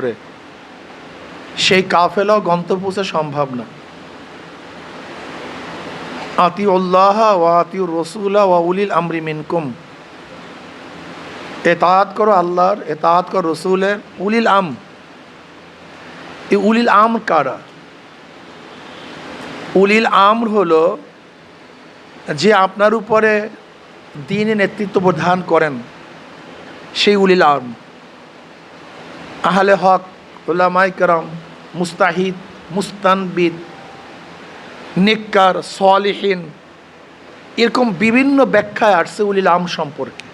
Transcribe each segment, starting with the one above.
করে। সেই কাফেলাও গন্তব্য সম্ভব না। আতি উল্লাহ ওয়া আতি রসুল্লাহ ওয়া উলিল আমরি মিনকুম। এতায়াত করো আল্লাহর, এতায়াত করো রসুলের। উলিল আম। এই উলিল আম কারা? উলিল যে আপনার উপরে দিনে নেতৃত্ব প্রদান করেন, সেই উলিল আম। আহলে হক ওলামাই করম, মুস্তাহিদ, মুস্তানবিদ নিকার সলিহীন, এরকম বিভিন্ন ব্যাখ্যায় আসছে উলিল আম সম্পর্কে।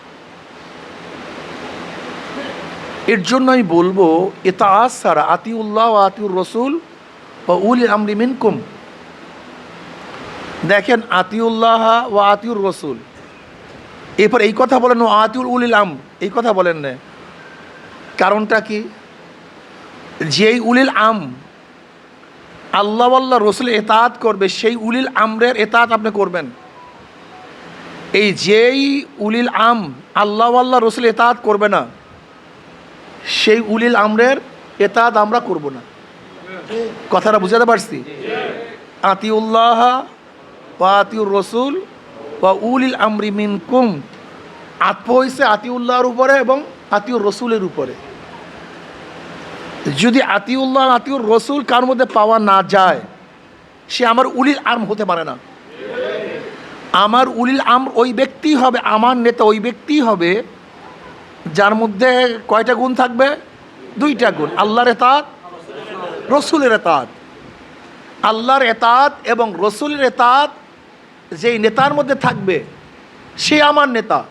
এর জন্য আমি বলব এটা আজ ছাড়া আতিউল্লাহ আতিউর রসুল ও উলিল আমরি মিনকুম। দেখেন, আতিউল্লাহ ও আতিউর রসুল। এরপর এই কথা বলেন, ও আতিউল উলিল আম এই কথা বলেন না। কারণটা কি? যেই উলিল আম, আল্লাহ আল্লাহ রসুল এতাত করবে, সেই উলিল আমরের এতাত আপনি করবেন। এই যেই উলিল আম আল্লাহ আল্লাহ রসুল এতাত করবে না, সেই উলিল আমরের এতাত আমরা করব না। কথাটা বুঝাতে পারছি? আতিউল্লাহ বা আতিউর রসুল বা উলিল আমরি মিনকুম। আত্ম হয়েছে আতিউল্লাহর উপরে এবং আতিউর রসুলের উপরে। যদি আতিউল্লাহ, আতিউর রসুল কার মধ্যে পাওয়া না যায়, সে আমার উলিল আর্ম হতে পারে না। আমার উলিল আম ওই ব্যক্তি হবে, আমার নেতা ওই ব্যক্তি হবে, যার মধ্যে কয়টা গুণ থাকবে? দুইটা গুণ। আল্লাহর এতাত, রসুলের এতাত। আল্লাহর এতাত এবং রসুলের এতাত যেই নেতার মধ্যে থাকবে, সে আমার নেতা।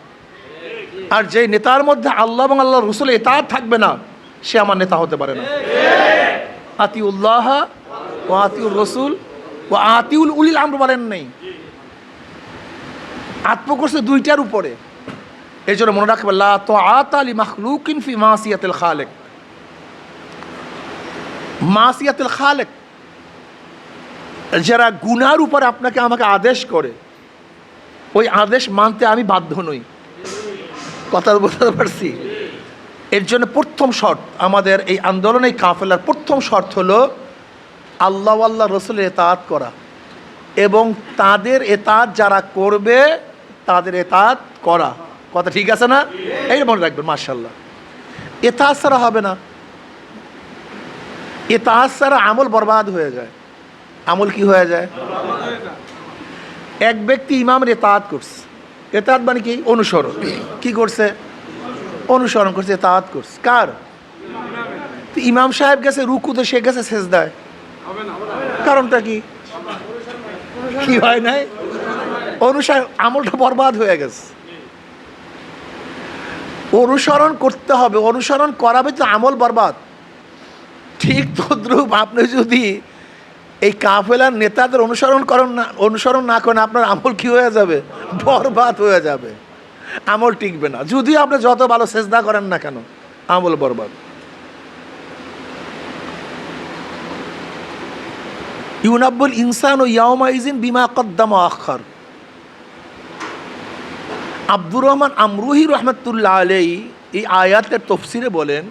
আর যেই নেতার মধ্যে আল্লাহ এবং আল্লাহ রসুল এতাত থাকবে না সে আমার নেতা হতে পারে না। আতিউল্লাহ ও আতিউর রসুল ও আতিউল উলিল আমর বলেন নেই। আত্ম করছে দুইটার উপরে। এই জন্য মনে রাখবে লা তো আত আলী খালেক। মাসিয়াতিল খালেক, যারা গুনার উপর আপনাকে আমাকে আদেশ করে, ওই আদেশ মানতে আমি বাধ্য নই। কথা বলতে পারছি? এর জন্য প্রথম শর্ত, আমাদের এই আন্দোলনে কাফেলার প্রথম শর্ত হলো আল্লাহ আল্লাহ রসুলের এতাত করা। এবং তাদের এতাত যারা করবে, তাদের এতাত করা। কথা ঠিক আছে না? এই মনে রাখবেন মার্শাল্লাহ এতাজ ছাড়া হবে না। এতাজ ছাড়া আমল বরবাদ হয়ে যায়। আমল কি হয়ে যায়? এক ব্যক্তি ইমামের এতাত করছে। এতাত মানে কি? অনুসরণ। কি করছে? অনুসরণ করছে এতাত করছে। কার? ইমাম সাহেব গেছে রুকুতে সে গেছে শেষ দেয় কারণটা কি? কি হয় নাই? অনুসরণ আমলটা বরবাদ হয়ে গেছে। অনুসরণ করতে হবে, অনুসরণ করাবে তো আমল বরবাদ। ঠিক তদ্রুপ, আপনি যদি এই কাফেলার নেতাদের অনুসরণ করেন না অনুসরণ না করেন, আপনার আমল কি হয়ে যাবে? বরবাদ হয়ে যাবে। আমল টিকবে না। যদিও আপনি যত ভালো চেষ্টা করেন না কেন, আমল বরবাদ। ইউনাব্বুল ইনসান ও ইয়ামা ইজিন বিমা কদ্দামা আখার আব্দুর রহমান আমরুহি রহমতুল্লাহ আলাই এই আয়াতের তফসিরে বলেন,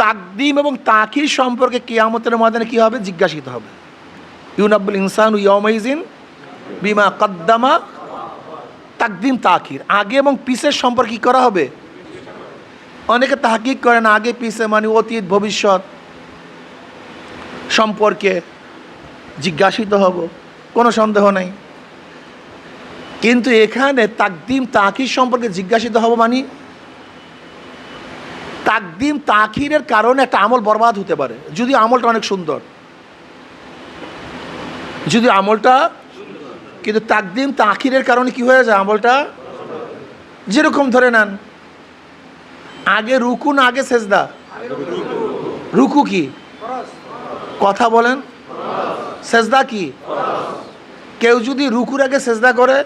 তাকদিম এবং তাকির সম্পর্কে কিয়ামতের ময়দানে কী হবে? জিজ্ঞাসিত হবে। ইউনাব্বুল ইনসান ইয়মাইজিন বিমা কদ্দামা তাকদিম তাকির আগে এবং পিসের সম্পর্কে কী করা হবে? অনেকে তাহাকিক করেন আগে পিসে মানে অতীত, ভবিষ্যৎ সম্পর্কে জিজ্ঞাসিত হব, কোনো সন্দেহ নেই। কিন্তু এখানে তাকদিম তাকির সম্পর্কে জিজ্ঞাসিত হব মানে তাকদিম, তাখিরের কারণে একটা আমল বরবাদ হতে পারে। যদি আমলটা অনেক সুন্দর। যদি আমলটা কিন্তু তাকদিম তাখিরের কারণে কি হয়ে যায় আমলটা? যেরকম ধরে নেন, আগে রুকু না আগে সেজদা? রুকু কি? কথা বলেন। সেজদা কি? কেউ যদি রুকুর আগে সেজদা করে,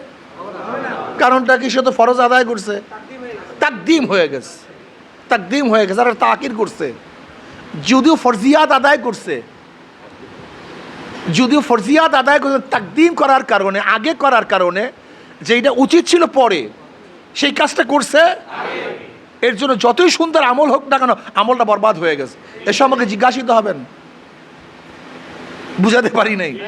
কারণটা কি সে তো ফরজ আদায় করছে? তাকদিম হয়ে গেছে। তাকদিম হয়ে গেছে, আর তাকির করছে। যদিও ফরজিয়াত আদায় করছে যদিও ফরজিয়াত আদায় তাকদিম করার কারণে, আগে করার কারণে যেটা উচিত ছিল পরে, সেই কাজটা করছে। এর জন্য যতই সুন্দর আমল হোক না কেন, আমলটা বরবাদ হয়ে গেছে। এসব আমাকে জিজ্ঞাসিত হবেন। বুঝাতে পারি নাই।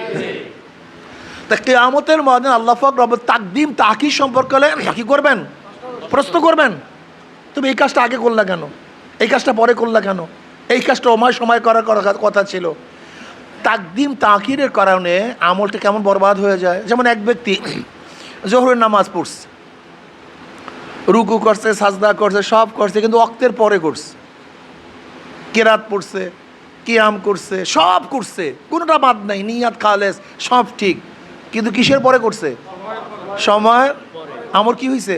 তা কেয়ামতের ময়দান আল্লাহ ফাক রব তাকদিম তাকি সম্পর্কে হলে কি করবেন? প্রশ্ন করবেন। তুমি এই কাজটা আগে করলা কেন? এই কাজটা পরে করলা কেন? এই কাজটা অময় সময় করার করা- কথা ছিল। তাকদিম তাকিরের কারণে আমলটা কেমন বরবাদ হয়ে যায়? যেমন এক ব্যক্তি জোহরের নামাজ পড়ছে, রুকু করছে, সাজদা করছে, সব করছে, কিন্তু অক্তের পরে করছে। কেরাত পড়ছে, কিয়াম করছে, সব করছে। কোনোটা বাদ নাই, নিয়াত, খালেস, সব ঠিক। কিন্তু কিসের পরে করছে? সময় আমার কি হয়েছে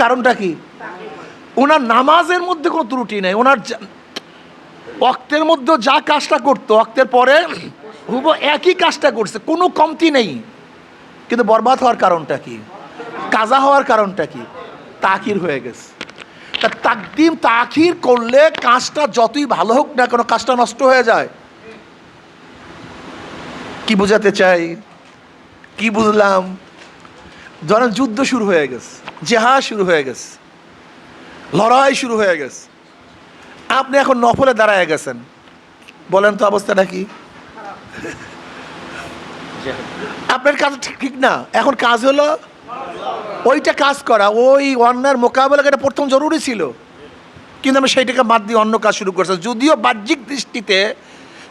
কারণটা কি? ওনার নামাজের মধ্যে কোনো ত্রুটি নেই, ওনার অক্তের মধ্যে যা কাজটা করতো, অক্তের পরে হুব একই কাজটা করছে, কোনো কমতি নেই। কিন্তু বরবাদ হওয়ার কারণটা কি? কাজা হওয়ার কারণটা কি? তাকির হয়ে গেছে। তা তাকদিম তাখির করলে কাজটা যতই ভালো হোক না কোনো কাজটা নষ্ট হয়ে যায়। কি বোঝাতে চাই? কি বুঝলাম? ধরেন যুদ্ধ শুরু হয়ে গেছে জেহাজ শুরু হয়ে গেছে, লড়াই শুরু হয়ে গেছে। আপনি এখন নফলে দাঁড়ায় গেছেন। বলেন তো অবস্থাটা কি? আপনার কাজ ঠিক না? এখন কাজ হলো ওইটা কাজ করা। ওই অন্যার মোকাবেলা এটা প্রথম জরুরি ছিল। কিন্তু আমি সেইটাকে বাদ দিয়ে অন্য কাজ শুরু করছি। যদিও বাহ্যিক দৃষ্টিতে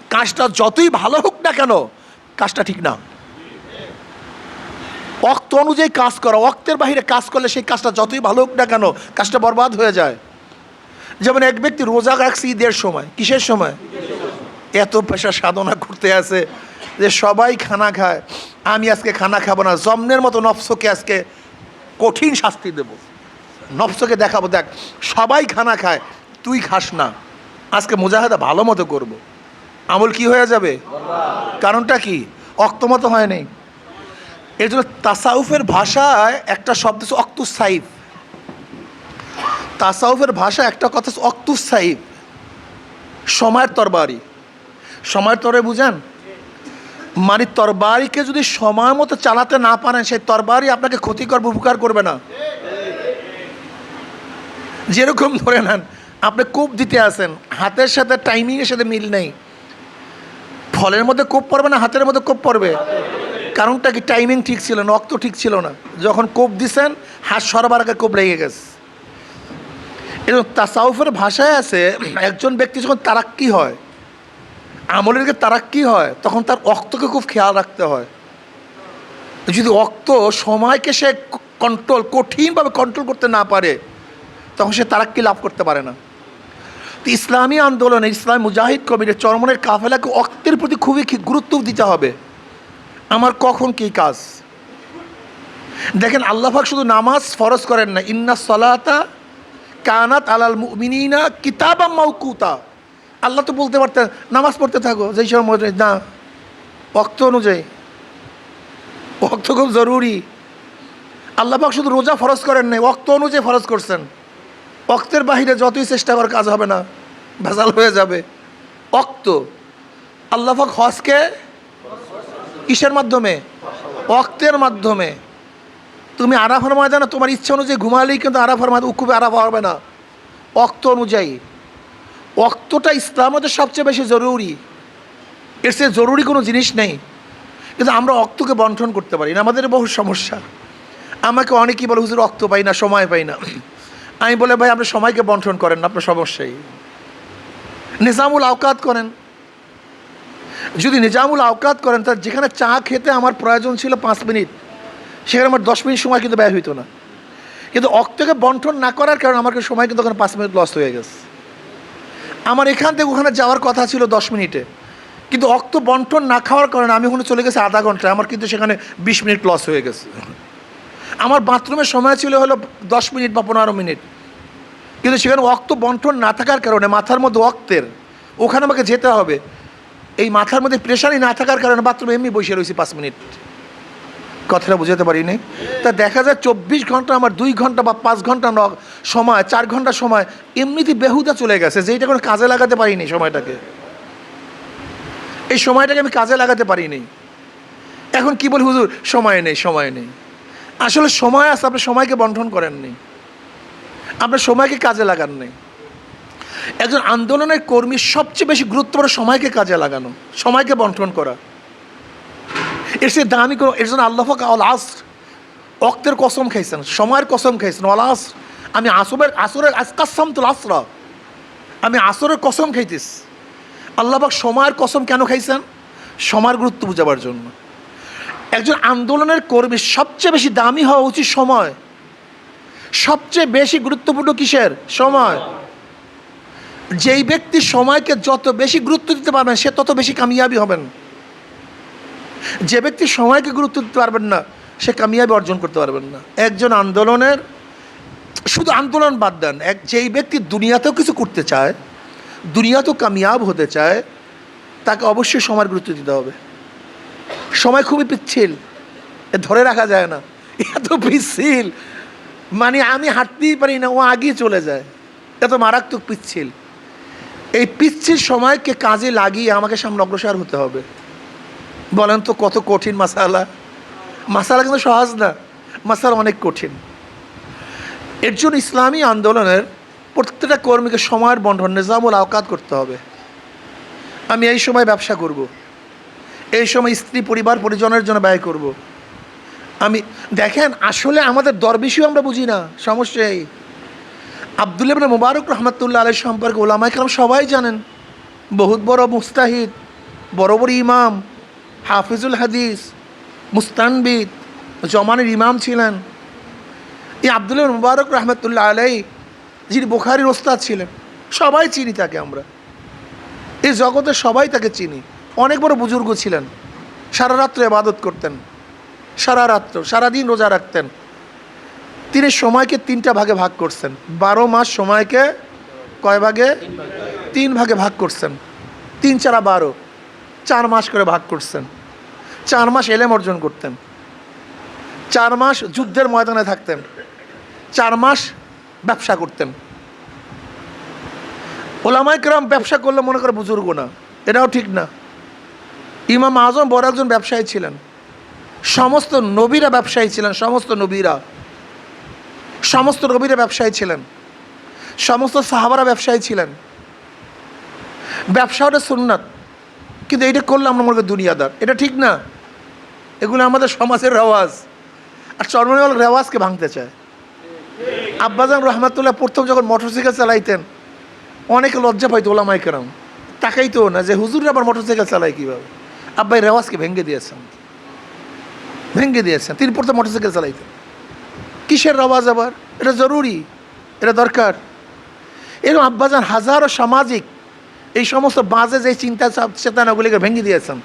কাজটা যতই ভালো হোক না কেন, কাজটা ঠিক না। অক্ত অনুযায়ী কাজ করা। অক্তের বাহিরে কাজ করলে সেই কাজটা যতই ভালো হোক না কেন, কাজটা বরবাদ হয়ে যায়। যেমন এক ব্যক্তি রোজা রাখছে ঈদের সময়, কিসের সময়? এত পেশা সাধনা করতে আছে যে সবাই খানা খায়, আমি আজকে খানা খাব না, জমনের মতো নফসকে আজকে কঠিন শাস্তি দেব। নফসকে দেখাবো, দেখ, সবাই খানা খায়, তুই খাস না, আজকে মুজাহাদা ভালো মতো করব। আমল কি হয়ে যাবে? কারণটা কি? অক্তমত হয় নাই। এর জন্য তাসাউফের ভাষায় একটা শব্দ হচ্ছে অক্তুস সাইফ তাসাউফের ভাষা একটা কথা অক্তুস সাইফ সময়ের তরবারি। সময়ের তরে বুঝেন? মানে তরবারিকে যদি সময় মতো চালাতে না পারেন, সেই তরবারি আপনাকে ক্ষতিকর, উপকার করবে না। যেরকম ধরে নেন, আপনি কোপ দিতে আসেন, হাতের সাথে টাইমিংয়ের সাথে মিল নেই। ফলের মধ্যে কোপ পড়বে না, হাতের মধ্যে কোপ পড়বে? কারণটা কি? টাইমিং ঠিক ছিল না, অক্ত ঠিক ছিল না। যখন কোপ দিছেন, হাত সরবার আগে কোপ লেগে গেছে। এবং তাসাউফের ভাষায় আছে, একজন ব্যক্তি যখন তারাক্কি হয়, আমলের দিকে তারাক্কি হয়, তখন তার অক্তকে খুব খেয়াল রাখতে হয়। যদি অক্ত সময়কে সে কন্ট্রোল কঠিনভাবে কন্ট্রোল করতে না পারে, তখন সে তারাক্কি লাভ করতে পারে না। তো ইসলামী আন্দোলনে ইসলাম মুজাহিদ কবিরের চরমনের কাফেলাকে অক্তের প্রতি খুবই গুরুত্ব দিতে হবে। আমার কখন কী কাজ? দেখেন আল্লাহাক শুধু নামাজ ফরজ করেন না, ইন্না সলাতা কানাত আলাল মিনিনা কিতাবা মাউকুতা আল্লাহ তো বলতে পারতেন, নামাজ পড়তে থাকো, যেই সময় না অক্ত অনুযায়ী। অক্ত খুব জরুরি। আল্লাহ পাক শুধু রোজা ফরজ করেন নাই অক্ত অনুযায়ী ফরজ করছেন। অক্তের বাহিরে যতই চেষ্টা করার কাজ হবে না, ভেজাল হয়ে যাবে। অক্ত আল্লাহ পাক হজকে কিসের মাধ্যমে অক্তের মাধ্যমে তুমি আরাফার ময়দানে তোমার ইচ্ছা অনুযায়ী ঘুমালেই কিন্তু আরাফার ময়দান উকুবে আরাফা হবে না। অক্ত অনুযায়ী। অক্তটা ইসলাম ইসলামতে সবচেয়ে বেশি জরুরি। এর চেয়ে জরুরি কোনো জিনিস নেই। কিন্তু আমরা অক্তকে বন্টন করতে পারি না আমাদের বহু সমস্যা। আমাকে অনেকেই বলে, হুজুর অক্ত পাই না, সময় পাই না। আমি বলে, ভাই, আপনি সময়কে বন্টন করেন না, আপনার সমস্যাই নিজামুল আওকাত করেন। যদি নিজামুল আওকাত করেন তার যেখানে চা খেতে আমার প্রয়োজন ছিল পাঁচ মিনিট সেখানে আমার দশ মিনিট সময় কিন্তু ব্যয় হইতো না। কিন্তু অক্তকে বন্টন না করার কারণে আমার সময় কিন্তু ওখানে পাঁচ মিনিট লস হয়ে গেছে। আমার এখান থেকে ওখানে যাওয়ার কথা ছিল দশ মিনিটে। কিন্তু অক্ত বন্টন না খাওয়ার কারণে আমি ওখানে চলে গেছি আধা ঘণ্টা আমার কিন্তু সেখানে বিশ মিনিট লস হয়ে গেছে। আমার বাথরুমের সময় ছিল হলো দশ মিনিট বা পনেরো মিনিট। কিন্তু সেখানে অক্ত বন্টন না থাকার কারণে মাথার মধ্যে অক্তের, ওখানে আমাকে যেতে হবে। এই মাথার মধ্যে প্রেশারই না থাকার কারণে বাথরুমে এমনি বসে রয়েছি পাঁচ মিনিট। কথাটা বুঝাতে পারিনি। তা দেখা যায় চব্বিশ ঘণ্টা আমার দুই ঘণ্টা বা পাঁচ ঘণ্টা ন সময়, চার ঘণ্টা সময় এমনিতে বেহুদা চলে গেছে যে এটা কোনো কাজে লাগাতে পারিনি সময়টাকে। এই সময়টাকে আমি কাজে লাগাতে পারিনি। এখন কি বলি হুজুর? সময় নেই সময় নেই। আসলে সময় আছে, আপনি সময়কে বন্টন করেননি। আপনার সময়কে কাজে লাগান নেই। একজন আন্দোলনের কর্মীর সবচেয়ে বেশি গুরুত্বপূর্ণ সময়কে কাজে লাগানো, সময়কে বন্টন করা। এর সে দামি কোনো এর জন্য আল্লাহ আল আস। অক্তের কসম খাইছেন, সময়ের কসম খাইছেন। অল আস, আমি আসরের আসরের আজকাসাম তুল আসরা। আমি আসরের কসম খাইতিস আল্লাহবাক সময়ের কসম কেন খাইছেন? সময়ের গুরুত্ব বুঝাবার জন্য। একজন আন্দোলনের কর্মী সবচেয়ে বেশি দামি হওয়া উচিত সময়। সবচেয়ে বেশি গুরুত্বপূর্ণ কিসের? সময়। যেই ব্যক্তি সময়কে যত বেশি গুরুত্ব দিতে পারবেন, সে তত বেশি কামিয়াবি হবেন। যে ব্যক্তি সময়কে গুরুত্ব দিতে পারবেন না, সে কামিয়াবি অর্জন করতে পারবেন না। একজন আন্দোলনের, শুধু আন্দোলন বাদ দেন, এক যেই ব্যক্তি দুনিয়াতেও কিছু করতে চায়, দুনিয়াতেও কামিয়াব হতে চায়, তাকে অবশ্যই সময়ের গুরুত্ব দিতে হবে। সময় খুবই পিচ্ছিল, এ ধরে রাখা যায় না। এত পিচ্ছিল মানে আমি হাঁটতেই পারি না, ও আগেই চলে যায়। এত মারাত্মক পিচ্ছিল। এই পিচ্ছিল সময়কে কাজে লাগিয়ে আমাকে সামনে অগ্রসর হতে হবে। বলেন তো কত কঠিন মাসালা মাসালা কিন্তু সহজ না, মাসালা অনেক কঠিন এর জন্য ইসলামী আন্দোলনের প্রত্যেকটা কর্মীকে সময়ের বন্টন নিজামুল আওকাত করতে হবে আমি এই সময় ব্যবসা করব। এই সময় স্ত্রী, পরিবার, পরিজনের জন্য ব্যয় করব। আমি, দেখেন, আসলে আমাদের দরবেশিও আমরা বুঝি না, সমস্যা এই ইবনে মুবারক রহমতুল্লাহ আলের সম্পর্কে ওলামাই কালাম সবাই জানেন, বহুত বড় মুস্তাহিদ, বড় বড় ইমাম হাফিজুল হাদিস, মুস্তানবিদ, জমানের ইমাম ছিলেন। এই আবদুল্লাহ মুবারক রহমতুল্লাহ আলাই যিনি বোখারির ওস্তাদ ছিলেন, সবাই চিনি তাকে আমরা। এই জগতে সবাই তাকে চিনি। অনেক বড় বুজুর্গ ছিলেন। সারা রাত্রে আবাদত করতেন। সারা রাত্র, সারাদিন রোজা রাখতেন। তিনি সময়কে তিনটা ভাগে ভাগ করছেন। বারো মাস সময়কে কয় ভাগে? তিন ভাগে ভাগ করছেন। তিন চারা বারো। চার মাস করে ভাগ করছেন। চার মাস এলেম অর্জন করতেন। চার মাস যুদ্ধের ময়দানে থাকতেন। চার মাস ব্যবসা করতেন। ওলামাই কেরাম ব্যবসা করলে মনে করে বুজুর্গ না, এটাও ঠিক না। ইমাম আজম বড় একজন ব্যবসায়ী ছিলেন। সমস্ত নবীরা ব্যবসায়ী ছিলেন, সমস্ত নবীরা। সমস্ত নবীরা ব্যবসায়ী ছিলেন। সমস্ত সাহাবারা ব্যবসায়ী ছিলেন। ব্যবসা ওটা সুন্নাত, কিন্তু এইটা করলে আমরা মনে করি দুনিয়াদার। এটা ঠিক না। এগুলো আমাদের সমাজের রেওয়াজ। আর চরমনিওয়াল রেওয়াজকে ভাঙতে চায়। আব্বাজান রহমাতুল্লাহ প্রথম যখন মোটরসাইকেল চালাইতেন, অনেকে লজ্জা পাইতো ওলামাই কেরাম। তাকাইতো না যে হুজুর আবার মোটরসাইকেল চালায় কীভাবে? আব্বাই রেওয়াজকে ভেঙে দিয়েছেন। ভেঙে দিয়েছেন। তিনি প্রথম মোটরসাইকেল চালাইতেন। কিসের রেওয়াজ আবার? এটা জরুরি, এটা দরকার। এরকম আব্বাজান হাজারো সামাজিক এই সমস্ত বাজে যে চিন্তা চেতনাগুলিকে ভেঙে দিয়েছেন।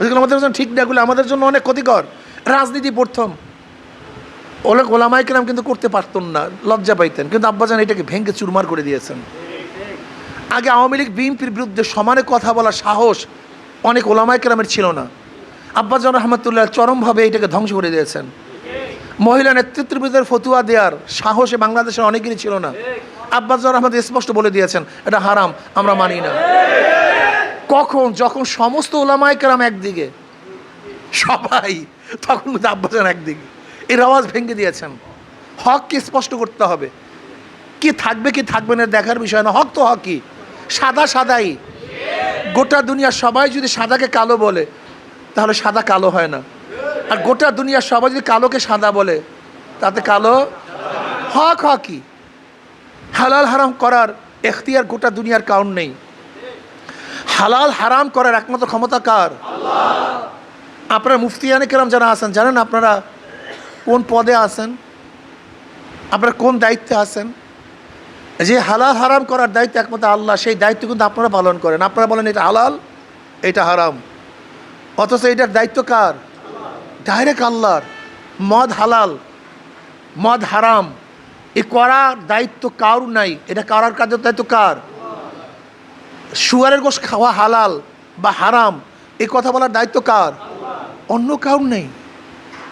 ওইগুলো আমাদের জন্য ঠিক না, এগুলো আমাদের জন্য অনেক ক্ষতিকর। রাজনীতি প্রথম। ওলা গোলামাই কেরাম কিন্তু করতে পারতেন না, লজ্জা পাইতেন। কিন্তু আব্বাজান এটাকে ভেঙে চুরমার করে দিয়েছেন। আগে আওয়ামী লীগ, বিএনপির বিরুদ্ধে সমানে কথা বলার সাহস অনেক ওলামাই কেরামের ছিল না। আব্বাজান রহমতুল্লাহ চরমভাবে এটাকে ধ্বংস করে দিয়েছেন। মহিলা নেতৃত্ববিদের ফতুয়া দেওয়ার সাহসে বাংলাদেশের অনেকেরই ছিল না। আব্বাজান রহমদ স্পষ্ট বলে দিয়েছেন, এটা হারাম, আমরা মানি না। কখন? যখন সমস্ত ওলামাই কেরাম একদিকে, সবাই তখন কিন্তু একদিকে। এর আওয়াজ ভেঙে দিয়েছেন। হককে স্পষ্ট করতে হবে। কি থাকবে কি থাকবে না দেখার বিষয় না। হক তো হকই। সাদা সাদাই। গোটা দুনিয়ার সবাই যদি সাদাকে কালো বলে, তাহলে সাদা কালো হয় না। আর গোটা দুনিয়ার সবাই যদি কালোকে সাদা বলে, তাতে কালো হক হকই। হালাল হারাম করার এখতিয়ার গোটা দুনিয়ার কারণ নেই। হালাল হারাম করার একমাত্র ক্ষমতা কার? আপনারা মুফতিয়ানে কেরাম যারা আছেন জানেন আপনারা কোন পদে আছেন? আপনারা কোন দায়িত্বে আছেন? যে হালাল হারাম করার দায়িত্ব একমাত্র আল্লাহ সেই দায়িত্ব কিন্তু আপনারা পালন করেন। আপনারা বলেন এটা হালাল এটা হারাম। অথচ এটার দায়িত্ব কার? ডাইরেক্ট আল্লাহর। মদ হালাল মদ হারাম। এ করার দায়িত্ব কার নাই? এটা করার কাজের দায়িত্ব কার? শুয়ারের গোশ খাওয়া হালাল বা হারাম, এই কথা বলার দায়িত্ব কার? অন্য কারণ নেই।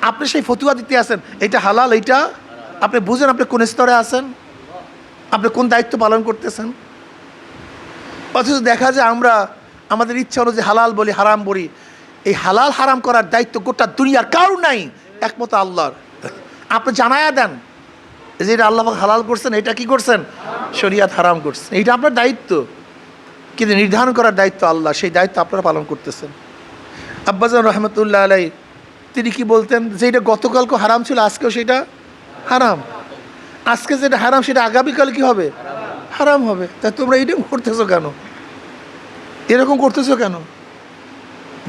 আপনি সেই ফতুয়া দিতে আসেন, এটা হালাল, এইটা? আপনি বুঝেন আপনি কোন স্তরে আছেন? আপনি কোন দায়িত্ব পালন করতেছেন? অথচ দেখা যায় আমরা, আমাদের ইচ্ছা অনুযায়ী হালাল বলি, হারাম বলি। এই হালাল, হারাম করার দায়িত্ব গোটা দুনিয়ার কারণ নাই একমত আল্লাহর। আপনি জানায়া দেন যে এটা আল্লাহ হালাল করছেন, এটা কি করছেন? শরিয়াত হারাম করছেন। এইটা আপনার দায়িত্ব। কিন্তু নির্ধারণ করার দায়িত্ব আল্লাহ, সেই দায়িত্ব আপনারা পালন করতেছেন। আব্বাজান রহমতুল্লাহ আলাই তিনি কি বলতেন যে এটা গতকালকে হারাম ছিল, আজকেও সেটা হারাম। আজকে যেটা হারাম, সেটা আগামীকাল কি হবে? হারাম হবে। তা তোমরা এইরকম করতেছো কেন? এরকম করতেছো কেন?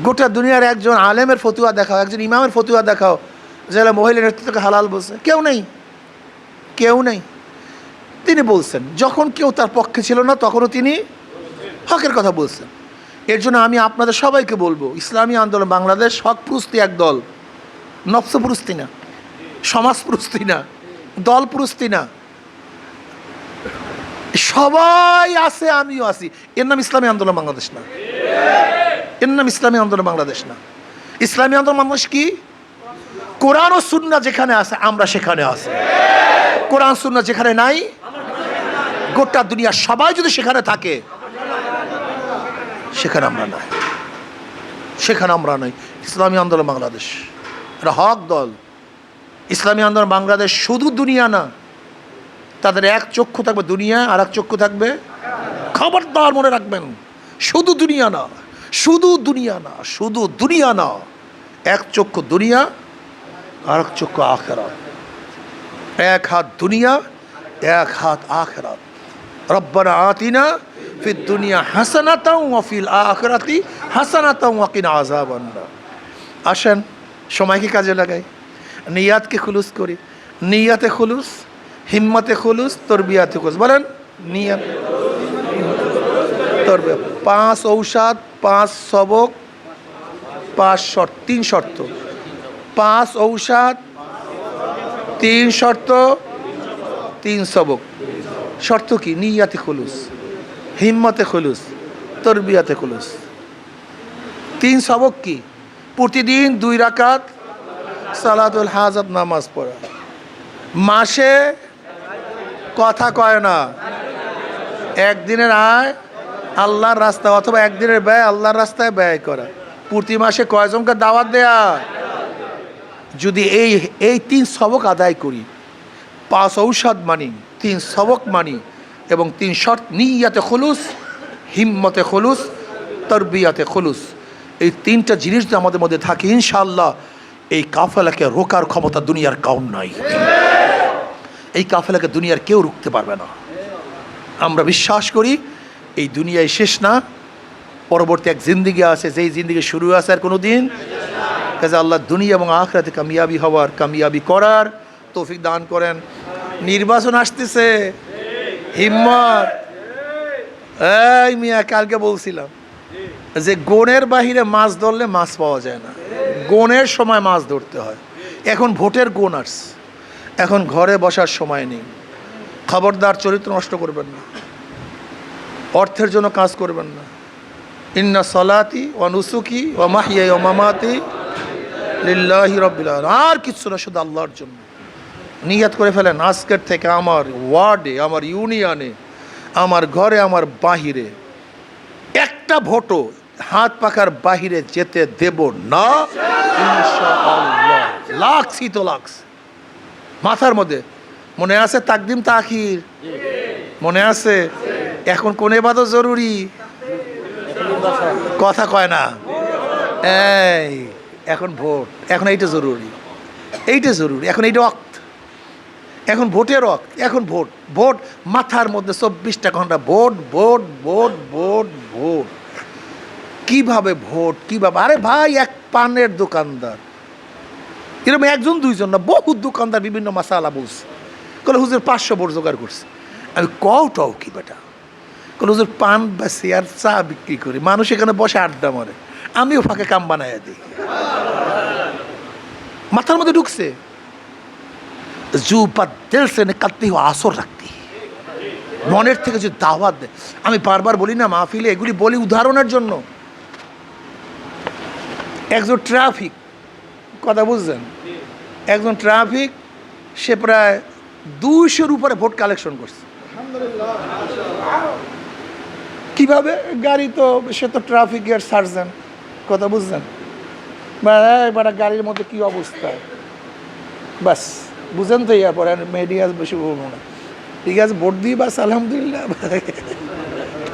গোটা দুনিয়ার একজন আলেমের ফতুয়া দেখাও, একজন ইমামের ফতুয়া দেখাও যারা মহিলা নেতৃত্বকে হালাল বলছে। কেউ নেই। কেউ নেই। তিনি বলছেন, যখন কেউ তার পক্ষে ছিল না, তখনও তিনি হকের কথা বলছেন। এর জন্য আমি আপনাদের সবাইকে বলব, ইসলামী আন্দোলন বাংলাদেশ হক প্রস্তি এক দল। নফস প্রস্তি না, সমাজ প্রস্তি না, দল প্রস্তি না। সবাই আছে, আমিও আছি। এর নাম ইসলামী আন্দোলন বাংলাদেশ না। এর নাম ইসলামী আন্দোলন বাংলাদেশ না। ইসলামী আন্দোলন বাংলাদেশ কি? কোরআন ও সুন্না যেখানে আছে, আমরা সেখানে আছি। কোরআন সুন্না যেখানে নাই, গোটা দুনিয়া সবাই যদি সেখানে থাকে সেখানে আমরা নাই সেখানে আমরা নাই। ইসলামী আন্দোলন বাংলাদেশ। এটা হক দল। ইসলামী আন্দোলন বাংলাদেশ শুধু দুনিয়া না, তাদের এক চক্ষু থাকবে দুনিয়া, আর এক চক্ষু থাকবে খবরদার মনে রাখবেন। শুধু দুনিয়া না, শুধু দুনিয়া না, শুধু দুনিয়া না, এক চক্ষু দুনিয়া, আর এক চক্ষু আখেরাত। এক হাত দুনিয়া, এক হাত আখেরাত। রব্বানা আতিনা ফির দুনিয়া হাসানাতাও ওয়াফিল আখরাতি হাসানাতাও ওয়াকিনা আযাবান নার। আসেন সময়কে কাজে লাগাই? নিয়াতকে খুলুস করি। নিয়াতে খুলুস, হিম্মতে খুলুস, তরবিয়াতে খুলুস। বলেন, নিয়াত। তরবিয়া পাঁচ ঔষধ, পাঁচ সবক, পাঁচ শর্ত, তিন শর্ত। পাঁচ ঔষধ, তিন শর্ত, তিন সবক। শর্ত কি? নিয়াতে খুলুস। হিম্মতে খুলুস, তরবিয়াতে খুলুস। তিন সবক কি? প্রতিদিন দুই রাকাত সালাতুল হাজাত নামাজ পড়া। মাসে কথা কয় না। একদিনের আয় আল্লাহর রাস্তা, অথবা একদিনের ব্যয় আল্লাহর রাস্তায় ব্যয় করা। প্রতি মাসে কয়জনকে দাওয়াত দেয়া? যদি এই এই তিন সবক আদায় করি, পাঁচ ঔষধ মানি, তিন সবক মানি এবং তিন শর্ত, নিয়াতে খলুস, হিম্মতে খলুস, তরবিয়াতে খলুস। এই তিনটা জিনিস যদি আমাদের মধ্যে থাকে, ইনশাআল্লাহ, এই কাফেলাকে রোকার ক্ষমতা দুনিয়ার কাউন নাই। এই কাফেলাকে দুনিয়ার কেউ রুখতে পারবে না। আমরা বিশ্বাস করি, এই দুনিয়ায় শেষ না। পরবর্তী এক জিন্দিগি আছে, যেই জিন্দিগি শুরু আছে আর কোনো দিন কাজে আল্লাহ দুনিয়া এবং আখরাতে কামিয়াবি হওয়ার, কামিয়াবি করার তৌফিক দান করেন। নির্বাচন আসতেছে। হিম্মত। এই মিয়া, কালকে বলছিলাম যে গনের বাহিরে মাছ ধরলে মাছ পাওয়া যায় না। গনের সময় মাছ ধরতে হয়। এখন ভোটের আসছে। এখন ঘরে বসার সময় নেই। খবরদার চরিত্র নষ্ট করবেন না। অর্থের জন্য কাজ করবেন না। ইন্না সলাতি ও নুসুকি ও মাহিয়া ও মামাতি লিল্লাহি রব্বিল আর কিছু না, শুধু আল্লাহর জন্য। নিয়াত করে ফেলেন আজকের থেকে আমার ওয়ার্ডে, আমার ইউনিয়নে, আমার ঘরে, আমার বাহিরে। একটা ভোটও হাত পাকার বাহিরে যেতে দেব না। লাগছি তো লাগছে মাথার মধ্যে। মনে আছে তাকদিম তাখির? মনে আছে? এখন কোন এবাদত জরুরি? কথা কয় না। এই, এখন ভোট। এখন এইটা জরুরি। এইটা জরুরি। এখন এইটা এখন ভোটের অক্ত এখন ভোট। ভোট মাথার মধ্যে চব্বিশটা ঘণ্টা vote vote vote vote vote. কীভাবে ভোট, কীভাবে? আরে ভাই, এক পানের দোকানদার। এরকম একজন, দুইজন না বহু দোকানদার বিভিন্ন মাসালা বলছে। কলে হুজুর পাঁচশো ভোট জোগাড় করছে। আমি কওটাও কি বেটা? কলে হুজুর পান বেশি আর চা বিক্রি করি, মানুষ এখানে বসে আড্ডা মারে। আমিও ফাঁকে কাম বানাইয়া দিই। মাথার মধ্যে ঢুকছে। বা দিল সে নিকালতি হো আসর রাখতি। মনের থেকে যে দাওয়াত দেয় আমি বারবার বলি না মাহফিলে, এগুলি বলি উদাহরণের জন্য। একজন ট্রাফিক, কথা বুঝছেন একজন ট্রাফিক, সে প্রায় দুইশোর উপরে ভোট কালেকশন করছে। কীভাবে? গাড়ি তো, সে তো ট্রাফিক ট্রাফিকের সার্জন কথা বুঝছেন এবার গাড়ির মধ্যে কি অবস্থা? ব্যাস বুঝেন তো ইয়ার পরে মেডিয়া বেশি বলব না। ঠিক আছে ভোট দিই বাস, আলহামদুলিল্লাহ।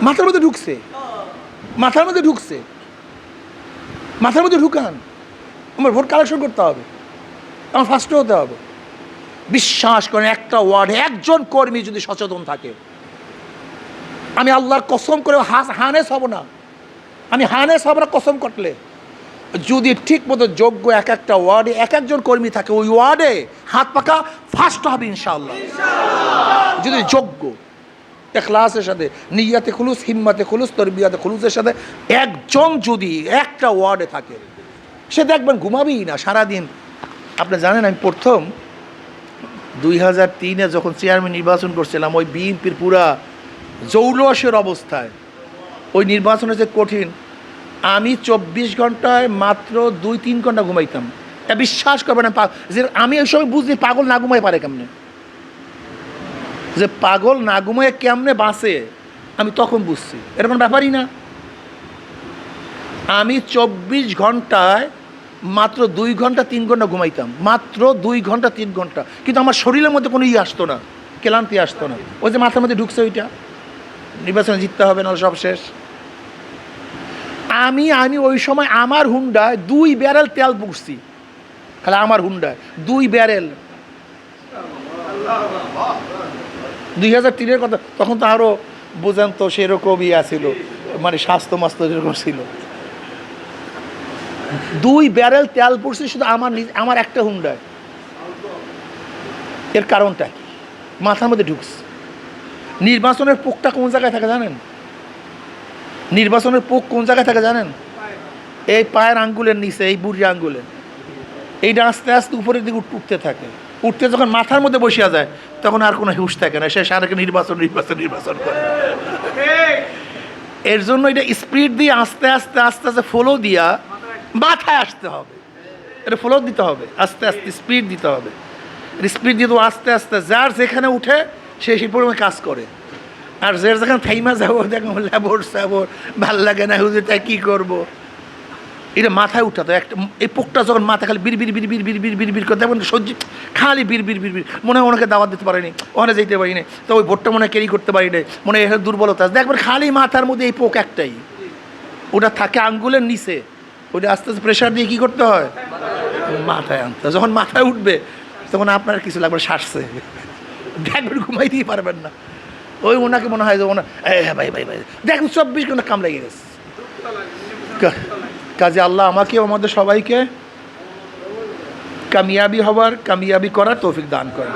মাথার মধ্যে ঢুকছে। মাথার মধ্যে ঢুকছে। মাথার মধ্যে ঢুকান। আমার ভোট কালেকশন করতে হবে। আমার ফার্স্টে হতে হবে। বিশ্বাস করেন, একটা ওয়ার্ডে একজন কর্মী যদি সচেতন থাকে, আমি আল্লাহর কসম করে হানেস হব না। আমি হানেস হব না কসম কটলে যদি ঠিক মতো যোগ্য এক একটা ওয়ার্ডে, এক একজন কর্মী থাকে ওই ওয়ার্ডে হাত পাকা, ফার্স্ট হবে ইনশাআল্লাহ। যদি যোগ্য এখলাসের সাথে, নিয়াতে খুলুস, হিম্মাতে খুলুস, তরবিয়াতে খুলুসের সাথে একজন যদি একটা ওয়ার্ডে থাকে, সে দেখবেন ঘুমাবেই না, সারাদিন। আপনি জানেন, আমি প্রথম দুই হাজার তিনে যখন চেয়ারম্যান নির্বাচন করছিলাম, ওই বিএনপির পুরা জৌলসের অবস্থায়, ওই নির্বাচন হচ্ছে কঠিন। আমি চব্বিশ ঘন্টায় মাত্র দুই, তিন ঘণ্টা ঘুমাইতাম। এ বিশ্বাস করবেন না যে আমি ওই সময় বুঝলি পাগল না ঘুমাই পারে কেমনে। যে পাগল না ঘুমায় কেমনে বাঁচে, আমি তখন বুঝছি। এরকম ব্যাপারই না। আমি চব্বিশ ঘন্টায় মাত্র দুই ঘণ্টা, তিন ঘণ্টা ঘুমাইতাম। মাত্র দুই ঘণ্টা, তিন ঘণ্টা। কিন্তু আমার শরীরের মধ্যে কোনো ই আসতো না, ক্লান্তি আসতো না। ওই যে মাথার মধ্যে ঢুকছে ওইটা। নির্বাচনে জিততে হবে না সব শেষ। আমি আমি ওই সময় আমার হুন্ডায় দুই ব্যারেল তেল পুষছি। খালি আমার হুন্ডায়, দুই ব্যারেল। দুই হাজার তিনের কথা, তখন তো আরও বোঝেন তো সেরকমই আছিল মানে স্বাস্থ্য মাস্ত যেরকম ছিল। দুই ব্যারেল তেল পড়ছে শুধু আমার আমার একটা হুন্ডায়। এর কারণটা কি? মাথার মধ্যে ঢুকছে। নির্বাচনের পোকটা কোন জায়গায় থাকে জানেন? নির্বাচনের পোক কোন জায়গায় থাকে জানেন? এই পায়ের আঙ্গুলের নিচে, এই বুড়ি আঙ্গুলে। এইটা আস্তে আস্তে উপরের দিকে উঠতে থাকে। উঠতে যখন মাথার মধ্যে বসিয়া যায়, তখন আর কোনো হুশ থাকে না। সে সারাকে নির্বাচন নির্বাচন নির্বাচন করে। এর জন্য এটা স্পিড দিয়ে আস্তে আস্তে আস্তে আস্তে ফলো দিয়া মাথায় আসতে হবে। এটা ফলো দিতে হবে। আস্তে আস্তে স্পিড দিতে হবে। স্পিড দিয়ে তো আস্তে আস্তে, যার যেখানে উঠে, সে সেই পরিমাণে কাজ করে। আর যার যেখানে থাইমা যাব, দেখো ল্যাবর স্যাবর ভালো লাগে না, হুজুর, তাই কী করব? এটা মাথায় উঠাতো একটা, এই পোকটা যখন মাথা খালি বিড় বিড় বিড় বিড় বিড় বিড় বিড় বিড় করে, দেখবেন সহ্য, খালি বিড় বিড় বিড় বিড়, মনে হয় ওনাকে দাওয়াত দিতে পারিনি, ওখানে যেতে পারিনি, তো ওই ভোটটা মনে ক্যারি করতে পারিনি, মনে হয় দুর্বলতা আছে। দেখবেন খালি মাথার মধ্যে এই পোক একটাই, ওটা থাকে আঙ্গুলের নিচে, ওটা আস্তে আস্তে প্রেশার দিয়ে কী করতে হয়? মাথায় আনতে যখন মাথায় উঠবে, তখন আপনার কিছু লাগবে শ্বাসছে দেখবেন ঘুমাইতেই পারবেন না। ওই ওনাকে মনে হয় যে ওনা হ্যাঁ ভাই ভাই ভাই। দেখেন, চব্বিশ ঘণ্টা কাম লেগে গেছে। কাজে আল্লাহ আমাকে আমাদের সবাইকে কামিয়াবি হবার কামিয়াবি করার তৌফিক দান করেন।